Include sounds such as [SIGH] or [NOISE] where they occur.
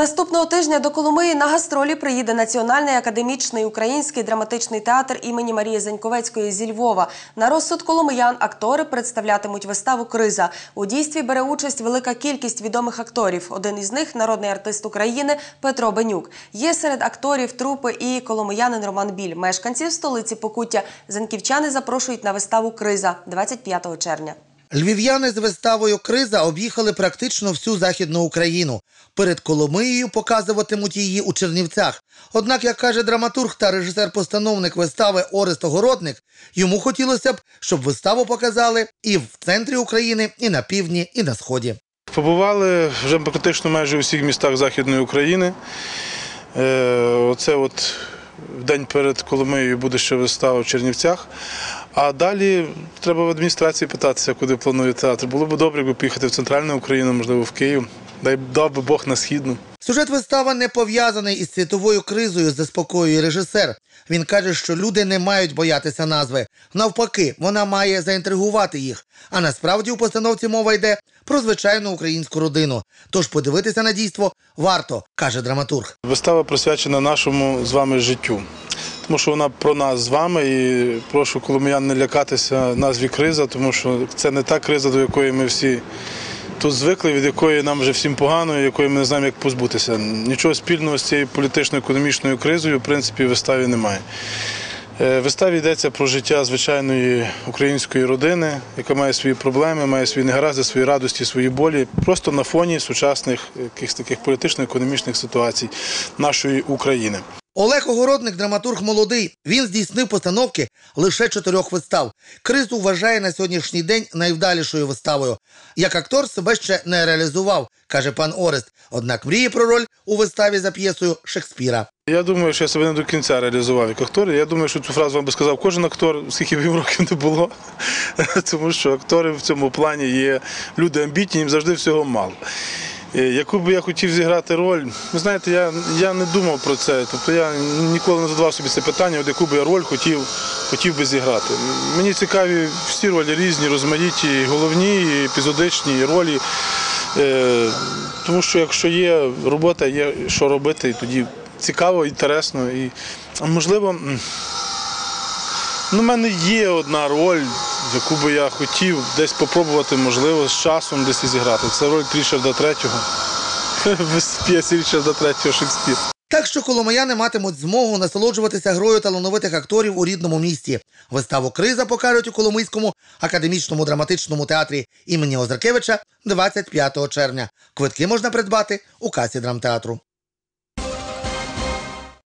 Наступного тижня до Коломиї на гастролі приїде Національний академічний український драматичний театр імені Марії Заньковецької зі Львова. На розсуд коломиян актори представлятимуть виставу Криза. У дійстві бере участь велика кількість відомих акторів. Один із них народний артист України Петро Бенюк. Є серед акторів трупи і коломиянин Роман Біль. Мешканців столиці Покуття занківчани запрошують на виставу Криза 25 червня. Львів'яни з виставою Криза об'їхали практично всю західну Україну. Перед Коломиєю показуватимуть її у Чернівцях. Однак, як каже драматург та режисер-постановник вистави Орест Огородник, йому хотілося б, щоб виставу показали і в центрі України, і на півдні, і на сході. Побували вже практично майже у всіх містах Західної України. Е, Оце от в день перед Коломиєю буде ще вистава в Чернівцях. А далі треба в адміністрації питатися, куди планує театр. Було б добре, якби поїхати в центральну Україну, можливо, в Київ. Дай дав би Бог на східну. Сюжет вистави не пов'язаний із світовою кризою, заспокоює режисер. Він каже, що люди не мають боятися назви. Навпаки, вона має заінтригувати їх. А насправді у постановці мова йде про звичайну українську родину. Тож подивитися на дійство варто, каже драматург. Вистава присвячена нашому з вами життю. Тому що вона про нас з вами і прошу коломиян не лякатися назві криза, тому що це не та криза, до якої ми всі тут звикли, від якої нам вже всім погано, і якої ми не знаємо, як позбутися. Нічого спільного з цією політично-економічною кризою, в принципі, в виставі немає. Е, В виставі йдеться про життя звичайної української родини, яка має свої проблеми, має свої негаразди, свої радості, свої болі, просто на фоні сучасних якихось таких політично-економічних ситуацій нашої України. Олег Огородник, драматург молодий. Він здійснив постановки лише чотирьох вистав. Кризу вважає на сьогоднішній день найвдалішою виставою. Як актор себе ще не реалізував, каже пан Орест. Однак мріє про роль у виставі за п'єсою Шекспіра. Я думаю, що я себе не до кінця реалізував як актор. Я думаю, що цю фразу вам би сказав кожен актор, скільки б років не було. [LAUGHS] Тому що актори в цьому плані є люди амбітні, їм завжди всього мало. Е, Яку би я хотів зіграти роль, ви знаєте, я, я не думав про це. Тобто я ніколи не задавав собі це питання, от яку би я роль хотів, хотів би зіграти. Мені цікаві всі ролі різні, розмаїті, головні, епізодичні ролі. Е, Тому що якщо є робота, є що робити, тоді цікаво, інтересно. І, можливо, ну, в мене є одна роль, яку би я хотів десь попробувати, можливо, з часом десь і зіграти. Це роль Річарда III в п'єсі Річарда III Шекспір. Так що коломияни матимуть змогу насолоджуватися грою талановитих акторів у рідному місті. Виставу Криза покажуть у Коломийському академічному драматичному театрі імені Озеркевича 25 червня. Квитки можна придбати у касі драмтеатру.